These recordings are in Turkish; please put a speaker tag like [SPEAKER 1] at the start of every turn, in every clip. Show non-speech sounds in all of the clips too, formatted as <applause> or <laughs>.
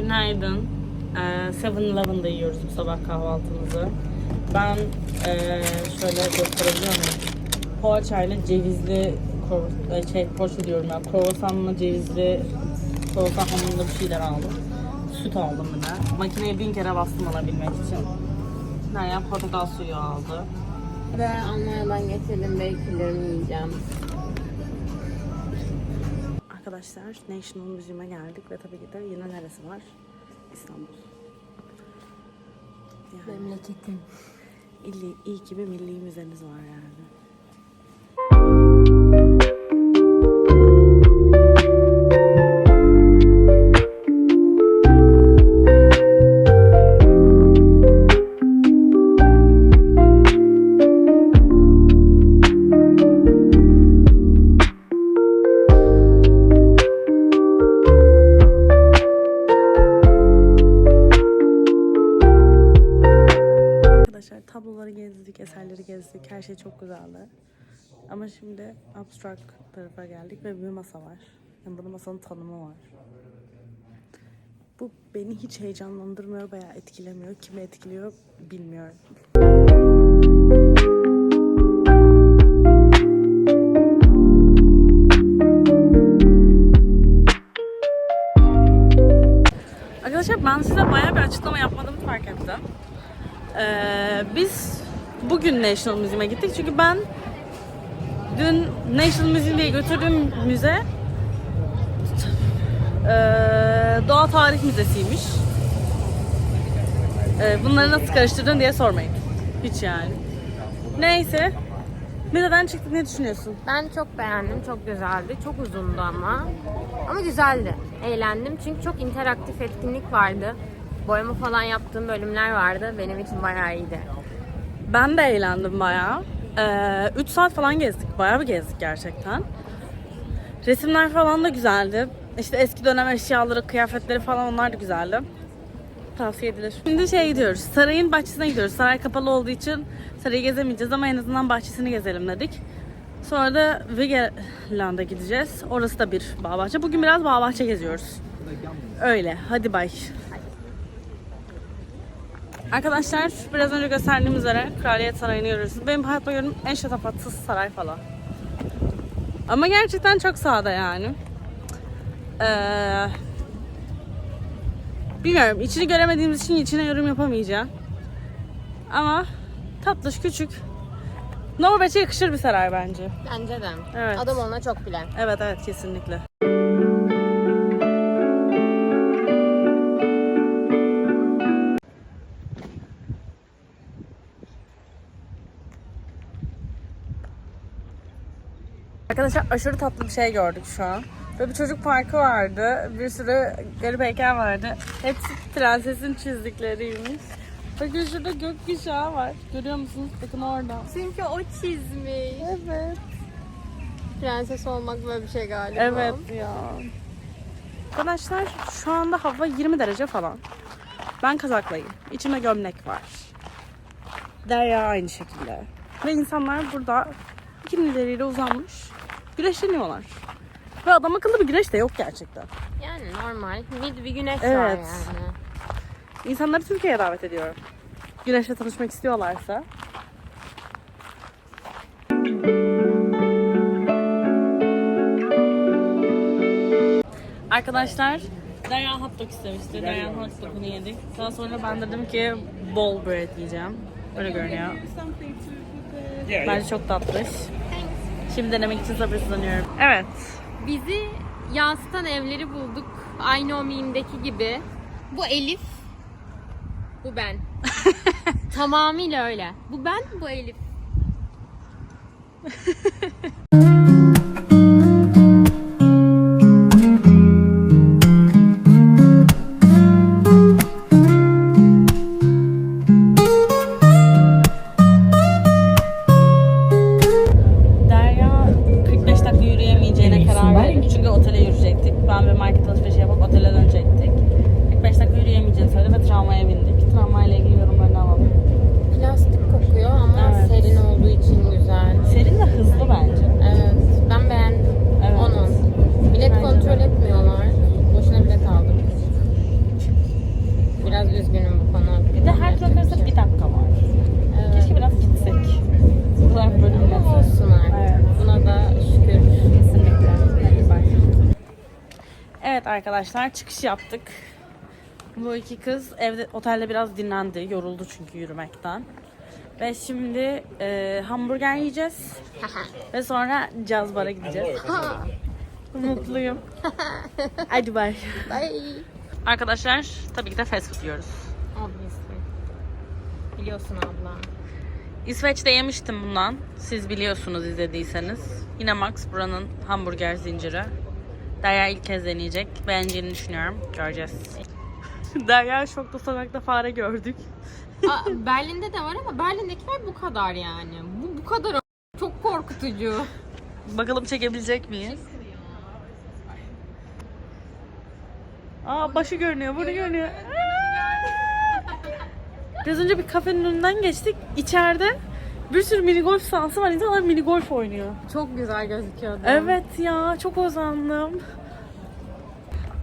[SPEAKER 1] Günaydın. Ee, 7-Eleven'da yiyoruz bu sabah kahvaltımızı. Ben ee, şöyle gösterebiliyor muyum? Poğaçayla cevizli e, şey poğaça diyorum ya. Kruvasanla cevizli kruvasan hamurunda bir şeyler aldım. Süt aldım bir de. Makineye bin kere bastım alabilmek için. Derya portakal suyu aldı.
[SPEAKER 2] Ve Almanya'dan getirdim belkilerimi yiyeceğim.
[SPEAKER 1] Arkadaşlar National Museum'a geldik ve tabii ki de yine neresi var? İstanbul. Yani
[SPEAKER 2] Memleketim.
[SPEAKER 1] illi, iyi ki bir milli müzemiz var yani. Gezdik, eserleri gezdik. Her şey çok güzeldi. Ama şimdi abstract tarafa geldik ve bir masa var. Yani burada masanın tanımı var. Bu beni hiç heyecanlandırmıyor veya etkilemiyor. Kimi etkiliyor bilmiyorum. Arkadaşlar ben size bayağı bir açıklama yapmadığımı fark ettim. Ee, biz bugün National Museum'a gittik çünkü ben dün National Museum diye götürdüğüm müze ee, Doğa Tarih Müzesi'ymiş. Ee, bunları nasıl karıştırdın diye sormayın. Hiç yani. Neyse. Müzeden çıktık ne düşünüyorsun?
[SPEAKER 2] Ben çok beğendim. Çok güzeldi. Çok uzundu ama. Ama güzeldi. Eğlendim. Çünkü çok interaktif etkinlik vardı. Boyama falan yaptığım bölümler vardı. Benim için bayağı iyiydi.
[SPEAKER 1] Ben de eğlendim bayağı. 3 saat falan gezdik. Bayağı bir gezdik gerçekten. Resimler falan da güzeldi. İşte eski dönem eşyaları, kıyafetleri falan onlar da güzeldi. Tavsiye edilir. Şimdi şey gidiyoruz. Sarayın bahçesine gidiyoruz. Saray kapalı olduğu için sarayı gezemeyeceğiz ama en azından bahçesini gezelim dedik. Sonra da Vigeland'a gideceğiz. Orası da bir bağ bahçe. Bugün biraz bağ bahçe geziyoruz. Öyle. Hadi bay. Arkadaşlar biraz önce gösterdiğim üzere Kraliyet Sarayı'nı görüyorsunuz. Benim hayatta gördüğüm en şatafatsız saray falan. Ama gerçekten çok sade yani. Ee, bilmiyorum içini göremediğimiz için içine yorum yapamayacağım. Ama tatlış küçük. Norveç'e yakışır bir saray bence.
[SPEAKER 2] Bence de.
[SPEAKER 1] Evet.
[SPEAKER 2] Adam ona çok bilen.
[SPEAKER 1] Evet evet kesinlikle. Arkadaşlar aşırı tatlı bir şey gördük şu an. Böyle bir çocuk parkı vardı. Bir sürü garip heykel vardı. Hepsi prensesin çizdikleriymiş. Bakın şurada gökkuşağı var. Görüyor musunuz? Bakın orada.
[SPEAKER 2] Çünkü o çizmiş.
[SPEAKER 1] Evet.
[SPEAKER 2] Prenses olmak böyle bir şey galiba.
[SPEAKER 1] Evet ya. Arkadaşlar şu anda hava 20 derece falan. Ben kazaklıyım. İçimde gömlek var. Derya aynı şekilde. Ve insanlar burada bikinileriyle uzanmış. Güneşleniyorlar. Ve adam akıllı bir güneş de yok gerçekten.
[SPEAKER 2] Yani normal. Mid bir güneş var
[SPEAKER 1] Evet.
[SPEAKER 2] yani.
[SPEAKER 1] İnsanları Türkiye'ye davet ediyorum. Güneşle tanışmak istiyorlarsa. Arkadaşlar Derya hot dog istemişti. Derya hot dog'unu yedik. Daha sonra ben dedim ki bol bread yiyeceğim. Öyle görünüyor. Bence çok tatlış. Şimdi denemek için sabırsızlanıyorum. Evet.
[SPEAKER 2] Bizi yansıtan evleri bulduk. Aynı o mimdeki gibi. Bu Elif. Bu ben. <laughs> Tamamıyla öyle. Bu ben, bu Elif. <laughs> olsun artık.
[SPEAKER 1] Evet.
[SPEAKER 2] Buna da şükür.
[SPEAKER 1] Kesinlikle. Evet arkadaşlar çıkış yaptık. Bu iki kız evde otelde biraz dinlendi. Yoruldu çünkü yürümekten. Ve şimdi e, hamburger yiyeceğiz. <laughs> Ve sonra caz bara gideceğiz. <laughs> Mutluyum. <laughs> Hadi bay.
[SPEAKER 2] Bye.
[SPEAKER 1] Arkadaşlar tabii ki de fast food yiyoruz.
[SPEAKER 2] Obviously. Biliyorsun abla.
[SPEAKER 1] İsveç'te yemiştim bundan. Siz biliyorsunuz izlediyseniz. Yine Max buranın hamburger zinciri. Derya ilk kez deneyecek. Beğeneceğini düşünüyorum. Göreceğiz. <laughs> Derya şokta sokakta fare gördük. <laughs>
[SPEAKER 2] Aa, Berlin'de de var ama Berlin'dekiler bu kadar yani. Bu bu kadar çok korkutucu.
[SPEAKER 1] Bakalım çekebilecek miyiz? Aa başı görünüyor, burnu görünüyor. Biraz önce bir kafenin önünden geçtik. İçeride bir sürü mini golf sahası var. İnsanlar mini golf oynuyor.
[SPEAKER 2] Çok güzel gözüküyordu.
[SPEAKER 1] Evet ya çok özendim.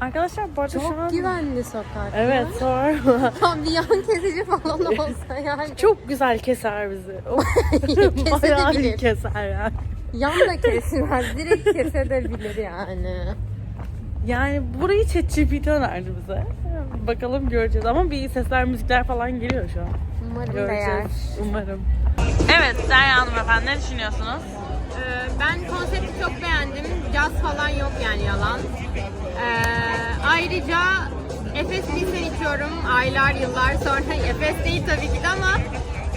[SPEAKER 1] Arkadaşlar bu arada şu an...
[SPEAKER 2] Çok güvenli sokak.
[SPEAKER 1] Evet sorma. <laughs>
[SPEAKER 2] Tam bir yan kesici falan olsa yani.
[SPEAKER 1] çok güzel keser bizi. <laughs> Bayağı iyi
[SPEAKER 2] Kesebilir.
[SPEAKER 1] keser yani.
[SPEAKER 2] Yan da kesilmez. Direkt kesebilir yani.
[SPEAKER 1] Yani burayı ChatGPT önerdi bize. Bakalım göreceğiz ama bir sesler müzikler falan geliyor şu an.
[SPEAKER 2] Umarım değer.
[SPEAKER 1] Göreceğiz umarım. Evet Derya Hanım efendi ne düşünüyorsunuz?
[SPEAKER 2] Ee, ben konsepti çok beğendim. Caz falan yok yani yalan. Ee, ayrıca Efes Pilsen içiyorum aylar yıllar sonra. <laughs> Efes değil tabii ki de ama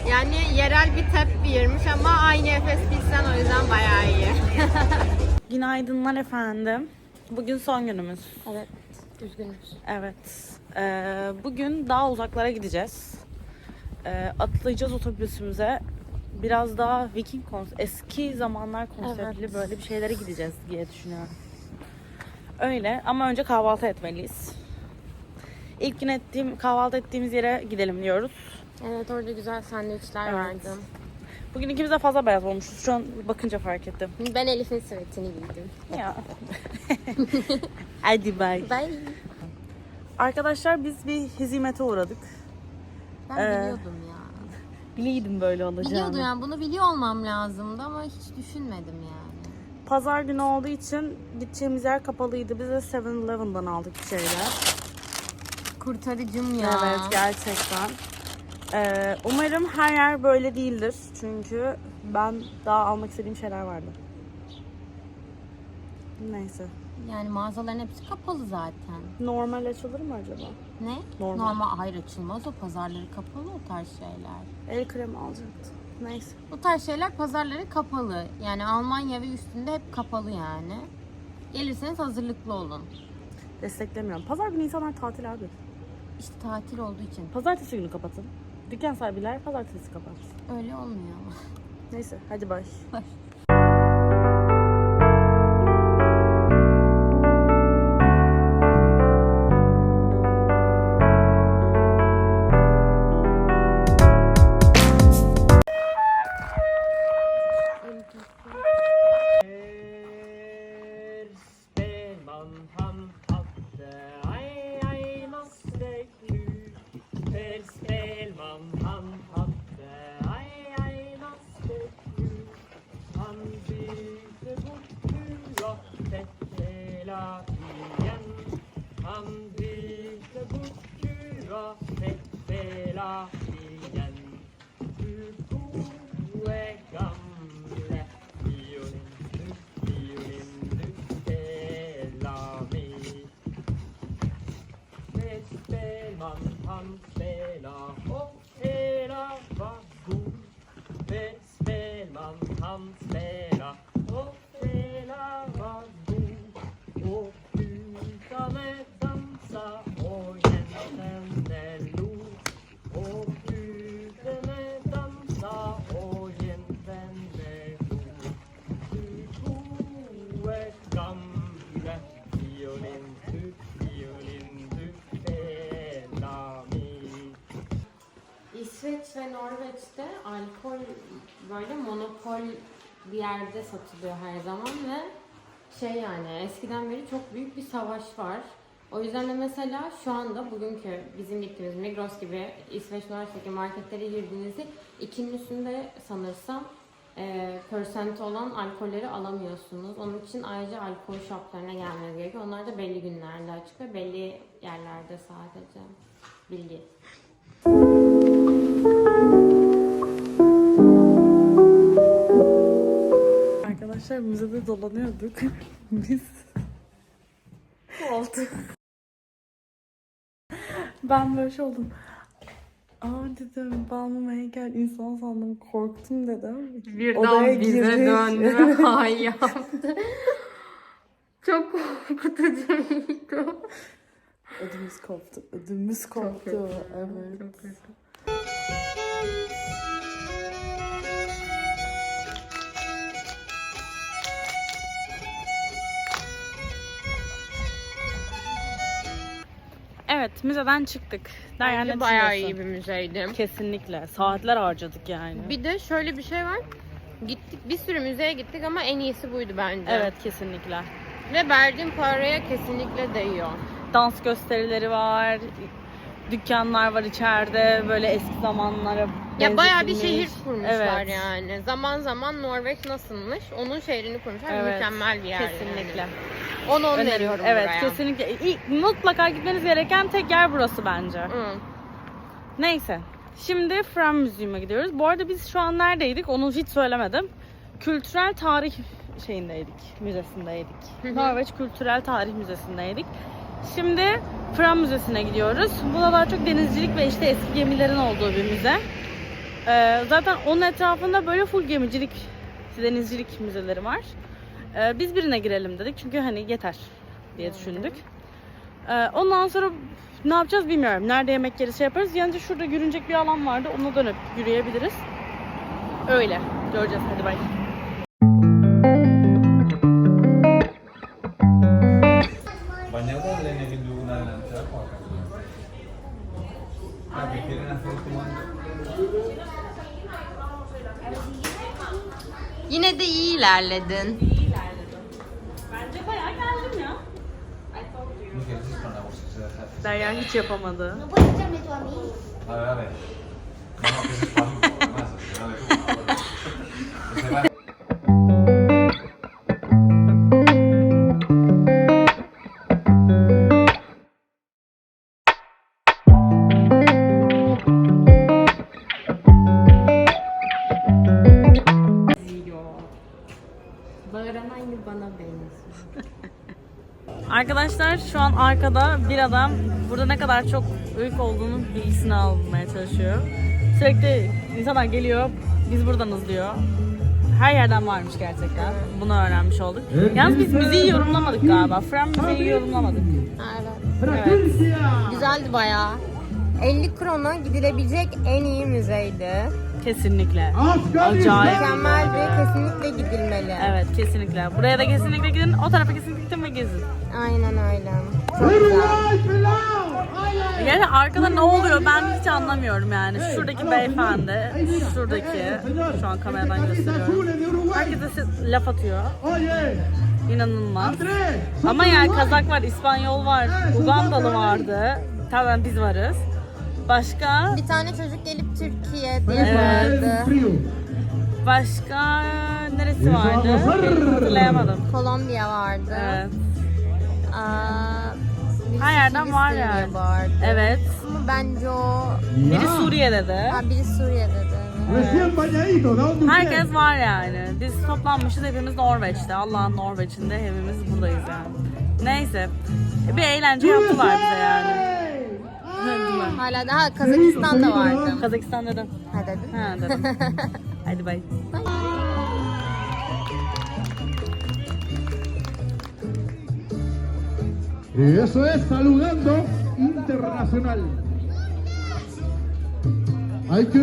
[SPEAKER 2] yani yerel bir tep birmiş ama aynı Efes Pilsen o yüzden bayağı iyi. <laughs>
[SPEAKER 1] Günaydınlar efendim. Bugün son günümüz.
[SPEAKER 2] evet, üzgünüz.
[SPEAKER 1] Evet. Ee, bugün daha uzaklara gideceğiz. Ee, atlayacağız otobüsümüze. Biraz daha Viking konsept, eski zamanlar konseptli
[SPEAKER 2] Evet.
[SPEAKER 1] böyle bir şeylere gideceğiz diye düşünüyorum. Öyle ama önce kahvaltı etmeliyiz. İlk gün ettiğim, kahvaltı ettiğimiz yere gidelim diyoruz.
[SPEAKER 2] Evet orada güzel sandviçler
[SPEAKER 1] Evet.
[SPEAKER 2] vardı.
[SPEAKER 1] Bugün ikimiz de fazla beyaz olmuşuz. Şu an bakınca fark ettim.
[SPEAKER 2] Ben Elif'in sivetini giydim.
[SPEAKER 1] Ya. <laughs> Hadi bay.
[SPEAKER 2] Ben,
[SPEAKER 1] Arkadaşlar biz bir hizmete uğradık.
[SPEAKER 2] ben
[SPEAKER 1] Ee,
[SPEAKER 2] biliyordum ya.
[SPEAKER 1] Biliyordum böyle olacağını.
[SPEAKER 2] Biliyordum yani bunu biliyor olmam lazımdı ama hiç düşünmedim yani.
[SPEAKER 1] Pazar günü olduğu için gideceğimiz yer kapalıydı. Biz de 7-Eleven'dan aldık bir şeyler.
[SPEAKER 2] Kurtarıcım ya.
[SPEAKER 1] Evet gerçekten. Ee, umarım her yer böyle değildir. Çünkü ben daha almak istediğim şeyler vardı. Neyse.
[SPEAKER 2] Yani mağazaların hepsi kapalı zaten.
[SPEAKER 1] Normal açılır mı acaba?
[SPEAKER 2] Ne?
[SPEAKER 1] Normal.
[SPEAKER 2] hayır açılmaz o pazarları kapalı o tarz şeyler.
[SPEAKER 1] El kremi alacaktım. Neyse.
[SPEAKER 2] O tarz şeyler pazarları kapalı. Yani Almanya ve üstünde hep kapalı yani. Gelirseniz hazırlıklı olun.
[SPEAKER 1] Desteklemiyorum. Pazar günü insanlar tatil abi.
[SPEAKER 2] İşte tatil olduğu için
[SPEAKER 1] Pazartesi günü kapatın. Dükkan sahibiler pazartesi kapatsın.
[SPEAKER 2] öyle olmuyor ama.
[SPEAKER 1] Neyse hadi bay.
[SPEAKER 3] Spelman Hamspelar och hela var god. Beställ man
[SPEAKER 2] Hamspelar ve Norveç'te alkol böyle monopol bir yerde satılıyor her zaman ve şey yani eskiden beri çok büyük bir savaş var. O yüzden de mesela şu anda bugünkü bizim gittiğimiz Migros gibi İsveç Norveç'teki marketlere girdiğinizde ikinin üstünde sanırsam e, persent olan alkolleri alamıyorsunuz. Onun için ayrıca alkol shoplarına gelmeniz gerekiyor. Onlar da belli günlerde açık ve belli yerlerde sadece. Bilgi.
[SPEAKER 1] Arkadaşlar müzede dolanıyorduk. <laughs> Biz oldu. Ben böyle şey oldum. Aa dedim Balmum heykel insan sandım korktum dedim. Odaya girdik.
[SPEAKER 2] hay <laughs> yaptı. Çok korkutucuydu.
[SPEAKER 1] Ödümüz koptu. Ödümüz koptu. Evet. Evet, müzeden çıktık. Derya ne
[SPEAKER 2] Bence bayağı
[SPEAKER 1] düşünüyorsun?
[SPEAKER 2] iyi bir müzeydi.
[SPEAKER 1] Kesinlikle. Saatler harcadık yani.
[SPEAKER 2] Bir de şöyle bir şey var. Gittik bir sürü müzeye gittik ama en iyisi buydu bence.
[SPEAKER 1] Evet, kesinlikle.
[SPEAKER 2] Ve verdiğim paraya kesinlikle değiyor.
[SPEAKER 1] Dans gösterileri var. Dükkanlar var içeride. Böyle eski zamanlara
[SPEAKER 2] Ya bayağı bir
[SPEAKER 1] benzetilmiş.
[SPEAKER 2] şehir kurmuşlar
[SPEAKER 1] Evet.
[SPEAKER 2] yani. Zaman zaman Norveç nasılmış? Onun şehrini kurmuşlar.
[SPEAKER 1] Evet,
[SPEAKER 2] Mükemmel bir yer.
[SPEAKER 1] Kesinlikle.
[SPEAKER 2] Yani. 10 10
[SPEAKER 1] Önerim.
[SPEAKER 2] veriyorum
[SPEAKER 1] Evet,
[SPEAKER 2] buraya.
[SPEAKER 1] kesinlikle. İlk, mutlaka gitmeniz gereken tek yer burası bence.
[SPEAKER 2] Hı.
[SPEAKER 1] Neyse. Şimdi Fram Müziği'ne gidiyoruz. Bu arada biz şu an neredeydik? Onu hiç söylemedim. Kültürel Tarih şeyindeydik, müzesindeydik.
[SPEAKER 2] Hı.
[SPEAKER 1] Norveç Kültürel Tarih Müzesi'ndeydik. Şimdi Fram Müzesi'ne gidiyoruz. Bu da daha çok denizcilik ve işte eski gemilerin olduğu bir müze. Ee, zaten onun etrafında böyle full gemicilik, denizcilik müzeleri var. Ee, biz birine girelim dedik çünkü hani yeter diye düşündük. Ee, ondan sonra ne yapacağız bilmiyorum. Nerede yemek yeri şey yaparız. Yalnızca şurada yürünecek bir alan vardı. Ona dönüp yürüyebiliriz. Öyle. Göreceğiz. Hadi bay.
[SPEAKER 2] Yine de iyi ilerledin.
[SPEAKER 1] Bence bayağı geldim ya. Derya hiç yapamadı.
[SPEAKER 4] ¿No puedes echarme tú a mí?
[SPEAKER 5] A ver, a ver. No, no, que eso es fácil, además. A ver,
[SPEAKER 1] Arkadaşlar şu an arkada bir adam burada ne kadar çok ırk olduğunun bilgisini almaya çalışıyor. Sürekli insanlar geliyor, biz buradanız diyor. Her yerden varmış gerçekten. Bunu öğrenmiş olduk. Yalnız biz müziği yorumlamadık galiba. Fren müziği yorumlamadık.
[SPEAKER 2] Evet.
[SPEAKER 1] Evet.
[SPEAKER 2] Güzeldi bayağı. 50 krona gidilebilecek en iyi müzeydi.
[SPEAKER 1] Kesinlikle. Acayip.
[SPEAKER 2] Mükemmeldi. Kesinlikle gidilmeli.
[SPEAKER 1] Evet kesinlikle. Buraya da kesinlikle gidin. O tarafa kesinlikle gidin ve gezin.
[SPEAKER 2] Aynen öyle. Çok güzel.
[SPEAKER 1] Yani arkada ne oluyor ben hiç anlamıyorum yani. Şuradaki beyefendi, şuradaki, şu an kameradan gösteriyorum. Herkese se- laf atıyor. İnanılmaz. Ama yani Kazak var, İspanyol var, Ugandalı vardı. Tamam biz varız. Başka,
[SPEAKER 2] Bir tane çocuk gelip Türkiye diye
[SPEAKER 1] Evet.
[SPEAKER 2] bağırdı.
[SPEAKER 1] başka neresi vardı? Hatırlayamadım.
[SPEAKER 2] Kolombiya vardı.
[SPEAKER 1] Evet.
[SPEAKER 2] Aa, birisi
[SPEAKER 1] Her yerden var
[SPEAKER 2] diye
[SPEAKER 1] yani.
[SPEAKER 2] bağırdı.
[SPEAKER 1] Evet.
[SPEAKER 2] Ama bence o...
[SPEAKER 1] Biri Suriye'de de.
[SPEAKER 2] Ha, biri Suriye'de de.
[SPEAKER 6] Recién bañadito, ¿de dónde usted?
[SPEAKER 1] Herkes var yani. Biz toplanmışız hepimiz Norveç'te. Allah'ın Norveç'inde hepimiz buradayız yani. Neyse. Bir eğlence yaptılar bize yani. Mi?
[SPEAKER 2] Hala daha Kazakistan'da vardı.
[SPEAKER 1] Kazakistan dedim.
[SPEAKER 2] Ha dedin.
[SPEAKER 1] Ha dedim. <laughs> Hadi bay.
[SPEAKER 6] Y eso es saludando internacional. Ay, qué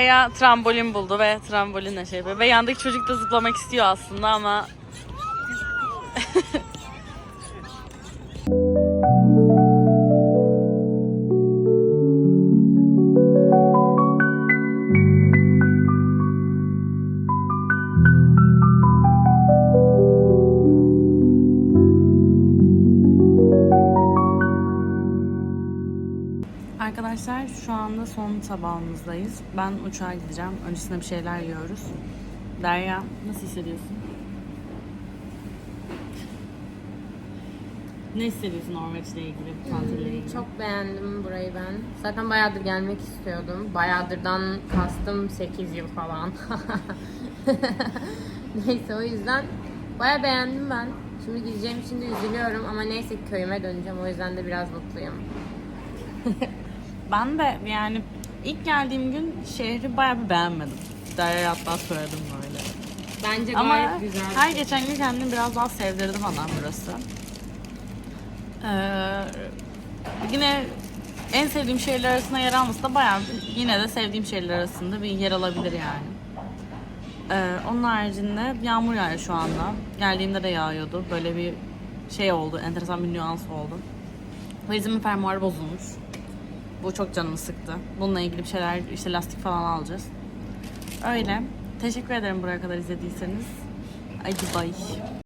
[SPEAKER 1] Derya trambolin buldu ve trambolinle şey yapıyor. Ve yandaki çocuk da zıplamak istiyor aslında ama <laughs> sabahımızdayız. Ben uçağa gideceğim. Öncesinde bir şeyler yiyoruz. Derya nasıl hissediyorsun? Ne hissediyorsun Norveç'le ilgili, tatille ilgili?
[SPEAKER 2] Çok beğendim burayı ben. Zaten bayağıdır gelmek istiyordum. Bayağıdırdan kastım 8 yıl falan. <laughs> neyse o yüzden bayağı beğendim ben. Şimdi gideceğim için de üzülüyorum ama neyse köyüme döneceğim. O yüzden de biraz mutluyum. <laughs>
[SPEAKER 1] Ben de yani ilk geldiğim gün şehri bayağı bir beğenmedim. Derya'ya hatta söyledim böyle.
[SPEAKER 2] Bence
[SPEAKER 1] Ama
[SPEAKER 2] gayet güzel.
[SPEAKER 1] her geçen gün kendimi biraz daha sevdirdi falan burası. Ee, yine en sevdiğim şehirler arasında yer alması da bayağı bir- yine de sevdiğim şehirler arasında bir yer alabilir yani. Ee, onun haricinde yağmur yağıyor şu anda. Geldiğimde de yağıyordu. Böyle bir şey oldu, enteresan bir nüans oldu. Valizimin fermuarı bozulmuş. Bu çok canımı sıktı. Bununla ilgili bir şeyler, işte lastik falan alacağız. Öyle. Teşekkür ederim buraya kadar izlediyseniz. Hadi bay.